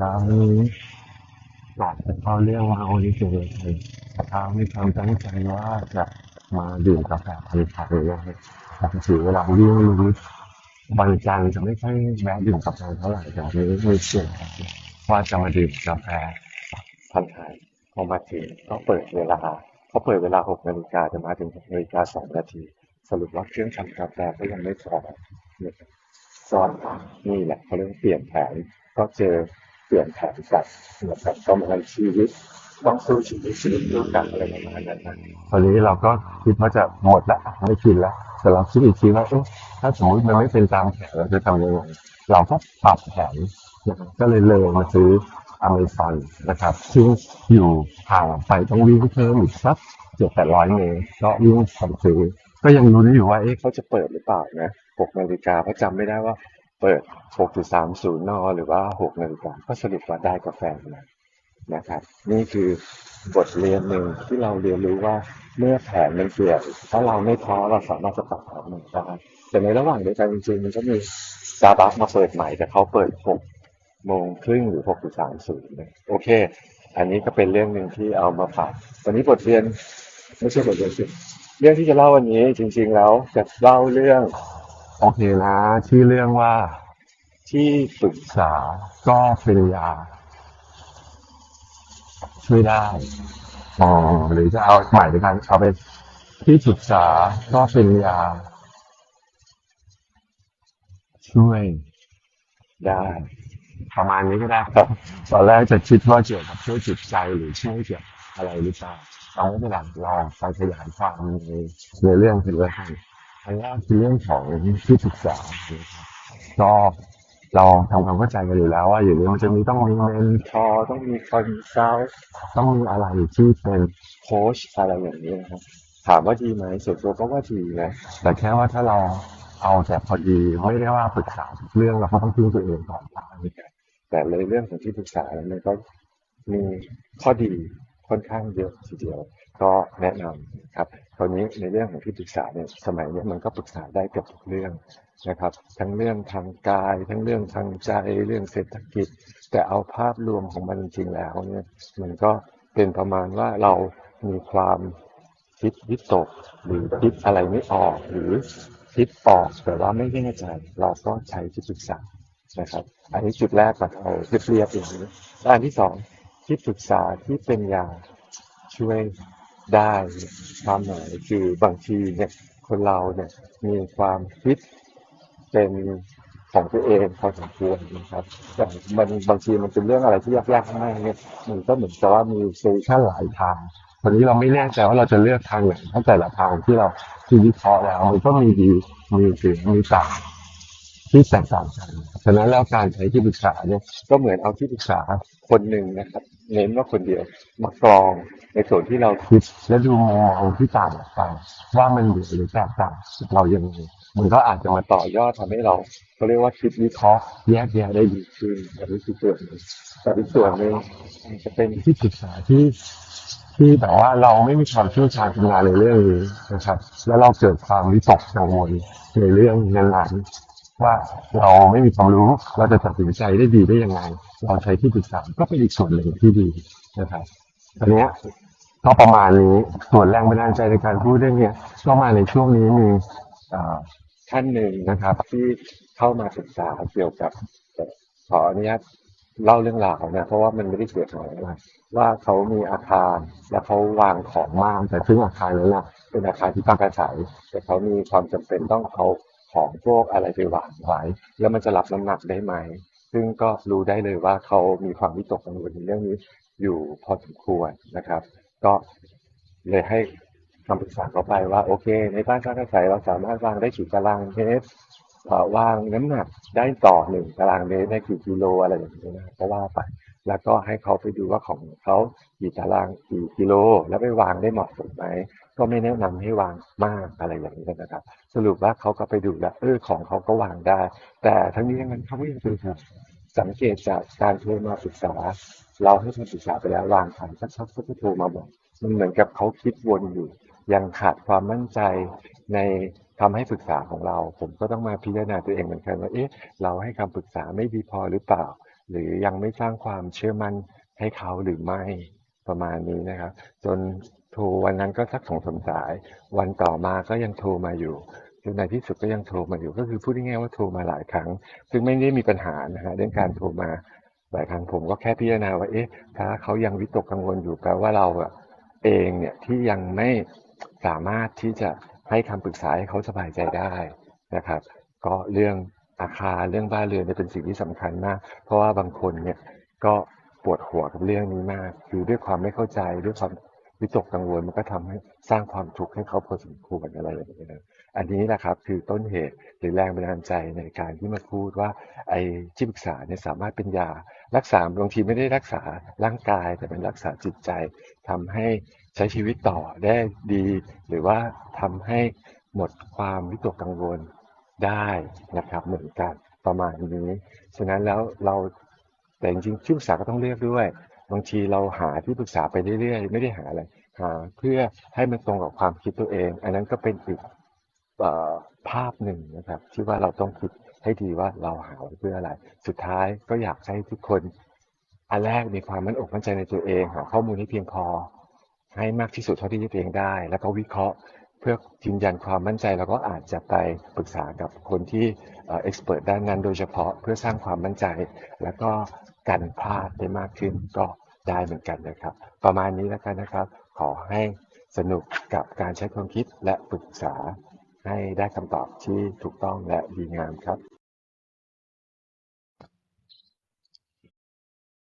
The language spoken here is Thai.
เช้านี้ก่อนจะเข้าเรื่องว่าวันนี้เกิดอะไรขึ้นเช้ามีความตั้งใจว่าจะมาดื่มกาแฟพันธุ์ไทยนะครับปกติเวลาวิ่งลุยวันจันทร์จะไม่ค่อยแวะดื่มกาแฟเท่าไหร่แต่วันนี้มีเสียงว่าจะมาดื่มกาแฟพันธุ์ไทยพอมาถึงก็เปิดเวลาเขาเปิดเวลาหกนาฬิกาจะมาถึงหกนาฬิกาสองนาที สรุปว่าเครื่องทำกาแฟก็ยังไม่พอบซ้อนนี่แหละเขาเรียกว่าเปลี่ยนแผนก็เจอ เปลี่ยนแผนกับเหมือนกับประมาณชีวิตต้องสู้ชีวิตชีวิตด้วยกันอะไรประมาณนั้นนะตอนนี้เราก็คิดว่าจะหมดละไม่กินละแต่เราคิดอีกทีว่าเอ๊ะถ้าสมมติมันไม่เป็นตามแผนเราจะทำยังไงเราก็ปรับแผนนะครับก็เลยเลยมาซื้ออเมซอนนะครับ ซึ่งอยู่ห่างออกไปต้องวิ่งเพิ่มอีกสักเจ็ดแปดร้อยเมตรก็วิ่งทำซื้อก็ยังลุ้นอยู่ว่าเอ๊ะเขาจะเปิดหรือเปล่านะหกนาฬิกาเพราะจำไม่ได้ว่า เปิด 6.30 น หรือว่า 6 นาฬิกา ก็สรุปว่าได้กาแฟมานะครับ นี่คือบทเรียนหนึ่งที่เราเรียนรู้ว่าเมื่อแผนมันเปลี่ยนถ้าเราไม่ท้อเราสามารถจะปรับแผนมันได้แต่ในระหว่างเดียวกันจริงๆมันก็มีซาบัคมาเปิดใหม่แต่เขาเปิด 6 โมงครึ่งหรือ 6.30นโอเค อันนี้ก็เป็นเรื่องหนึ่งที่เอามาฝากวันนี้บทเรียนไม่ใช่บทเรียนสิเรื่องที่จะเล่าวันนี้จริง ๆ แล้วจะเล่าเรื่อง โอเคนะชื่อเรื่องว่าที่ปรึกษาก็เป็นยาช่วยได้อ๋อหรือจะเอาใหม่ด้วยกันเอาไปที่ปรึกษาก็เป็นยาช่วยได้ประมาณนี้ก็ได้ครับตอนแรกจะคิดว่าเกี่ยวกับช่วยจิตใจหรือช่วยเกี่ยวกับอะไรหรือเปล่าเราไม่เป็นไรลองไปขยายความในในเรื่องเป็นเรื่อง อันแรกคือเรื่องของที่ปรึกษานะครับก็เราทำความเข้าใจกันอยู่แล้วว่าอย่างนี้มันจะมีต้องมีเมนทอร์ต้องมีคอนซัลต้องมีอะไรที่เป็นโค้ชอะไรอย่างนี้นะครับถามว่าดีไหมส่วนตัวก็ว่าดีนะแต่แค่ว่าถ้าเราเอาแต่พอดีไม่ได้ว่าปรึกษาทุกเรื่องเราก็ต้องพึ่งตัวเองก่อนนะแต่ในเรื่องของที่ปรึกษาเนี่ยมันก็มีข้อดีค่อนข้างเยอะทีเดียว ก็แนะนำครับ คราวนี้ในเรื่องของที่ปรึกษาเนี่ยสมัยนี้มันก็ปรึกษาได้เกือบทุกเรื่องนะครับ ทั้งเรื่องทางกาย ทั้งเรื่องทางใจเรื่องเศรษฐกิจ แต่เอาภาพรวมของมันจริงๆแล้วเนี่ยมันก็เป็นประมาณว่าเรามีความคิดวิตกหรือคิดอะไรไม่ออกหรือคิดออกแต่ว่าไม่แน่ใจเราก็ใช้ที่ปรึกษานะครับ อันนี้จุดแรกก่อนเอาเรียบๆอย่างนี้อันที่สองที่ปรึกษาที่เป็นยาช่วย ได้ความหมายคือบางทีเนี่ยคนเราเนี่ยมีความคิดเป็นของตัวเองพอสมควรนะครับแต่มันบางทีมันเป็นเรื่องอะไรที่ยากๆมากเนี่ยมันก็เหมือนกับว่ามีโซลูชันหลายทางวันนี้เราไม่แน่ใจว่าเราจะเลือกทางไหนเพราแต่ละทางที่เราที่วิเคราะห์แล้วมันก็มีดีมีเสียมีต่าง ที่แตกต่างกันฉะนั้นแล้วการใช้ที่ปรึกษาเนี่ยก็เหมือนเอาที่ปรึกษาคนหนึ่งนะครับ เน้นว่าคนเดียวมากรองในส่วนที่เราคิดและดูมองที่ต่างออกไปว่ามันเหมือนหรือแตกต่างเรายังไงมันก็อาจจะมาต่อยอดทำให้เราเขาเรียกว่าคิดวิเคราะห์แยกแยะได้ดีขึ้นอันนี้คือส่วนหนึ่งแต่อีกส่วนหนึ่งจะเป็นที่ปรึกษาที่ที่แบบว่าเราไม่มีความเชี่ยวชาญทำงานในเรื่องนี้นะครับ แล้วเราเกิดความวิตกกังวลในเรื่องนั้นๆ ว่าเราไม่มีความรู้เราจะตัดสินใจได้ดีได้ยังไง เราใช้ที่ปรึกษาก็เป็นอีกส่วนหนึ่งที่ดีนะครับตอนนี้ก็ประมาณนี้ส่วนแรงบันดาลใจในการพูดเรื่องนี้ก็มาในช่วงนี้มีท่านหนึ่งนะครับ ที่เข้ามาศึกษาเกี่ยวกับขออนุญาตเล่าเรื่องราวนะเพราะว่ามันไม่ได้เสียหายอะไรว่าเขามีอาคารแล้วเขาวางของมากแต่ซึ่งอาคารนั้นนะเป็นอาคารที่พักอาศัยแต่เขามีความจำเป็นต้องเอา ของพวกอะไรไปวางไว้แล้วมันจะรับน้ำหนักได้ไหม ซึ่งก็รู้ได้เลยว่าเขามีความวิตกกังวลในเรื่องนี้อยู่พอสมควรนะครับ ก็เลยให้คำปรึกษาเขาไปว่าโอเค ในบ้านพักอาศัยเราสามารถวางได้กี่ตารางเมตรเอ่อวางน้ำหนักได้ต่อหนึ่งตารางเมตรได้กี่กิโลอะไรอย่างนี้นะก็ว่าไปแล้วก็ให้เขาไปดูว่าของเขากี่ตารางกี่กิโล แล้วไปวางได้เหมาะสมไหม ก็ไม่แนะนำให้วางมากอะไรอย่างนี้นะครับ สรุปว่าเขาก็ไปดูแล้วเออของเขาก็วางได้ แต่ทั้งนี้ทั้งนั้นเขาก็ยังคือสังเกตจากการโทรมาปรึกษา เราให้คำปรึกษาไปแล้ววางผ่านสักพักเขาก็โทรมาบอกมันเหมือนกับเขาคิดวนอยู่ยังขาดความมั่นใจในคำให้ปรึกษาของเรา ผมก็ต้องมาพิจารณาตัวเองเหมือนกันว่าเอ๊ะเราให้คำปรึกษาไม่ดีพอหรือเปล่า หรือยังไม่สร้างความเชื่อมั่นให้เขาหรือไม่ประมาณนี้นะครับ จน โทรวันนั้นก็สักสองสามสาย วันต่อมาก็ยังโทรมาอยู่จนในที่สุดก็ยังโทรมาอยู่ ก็คือพูดง่ายๆว่าโทรมาหลายครั้ง ซึ่งไม่ได้มีปัญหานะฮะเรื่องการโทรมาหลายครั้งผมก็แค่พิจารณาว่าเอ๊ะถ้าเขายังวิตกกังวลอยู่แปลว่าเราเองเนี่ยที่ยังไม่สามารถที่จะให้คำปรึกษาให้เขาสบายใจได้นะครับ ก็เรื่องอาคารเรื่องบ้านเรือนเป็นสิ่งที่สำคัญมาก เพราะว่าบางคนเนี่ยก็ปวดหัวกับเรื่องนี้มาก คือด้วยความไม่เข้าใจด้วยความ วิตกกังวลมันก็ทำให้สร้างความทุกข์ให้เขาพอสมควรอะไรอย่างเงี้ยนะอันนี้แหละครับคือต้นเหตุหรือแรงบันดาลใจในการที่มาพูดว่าไอ้ที่ปรึกษาเนี่ยสามารถเป็นยารักษาบางทีไม่ได้รักษาร่างกาย แต่เป็นรักษาจิตใจทำให้ใช้ชีวิตต่อได้ดี หรือว่าทำให้หมดความวิตกกังวลได้นะครับเหมือนกันประมาณนี้ฉะนั้นแล้วเราแต่จริงๆที่ปรึกษาก็ต้องเลือกด้วย บางทีเราหาที่ปรึกษาไปเรื่อยๆ ไม่ได้หาอะไรหาเพื่อให้มันตรงกับความคิดตัวเอง อันนั้นก็เป็นอีกอภาพหนึ่งนะครับ ที่ว่าเราต้องคิดให้ดีว่าเราหาเพื่ออะไร สุดท้ายก็อยากให้ทุกคน อันแรกมีความมั่นอกมั่นใจในตัวเองหาข้อมูลให้เพียงพอ ให้มากที่สุดเท่าที่จะตัวเองได้ แล้วก็วิเคราะห์เพื่อยืนยันความมั่นใจแล้วก็อาจจะไปปรึกษากับคนที่เอ็กซ์เพรสด้านนั้นโดยเฉพาะเพื่อสร้างความมั่นใจ แล้วก็ กันพลาดได้มากขึ้นก็ได้เหมือนกันนะครับ ประมาณนี้แล้วกันนะครับ ขอให้สนุกกับการใช้ความคิดและปรึกษาให้ได้คำตอบที่ถูกต้องและดีงามครับ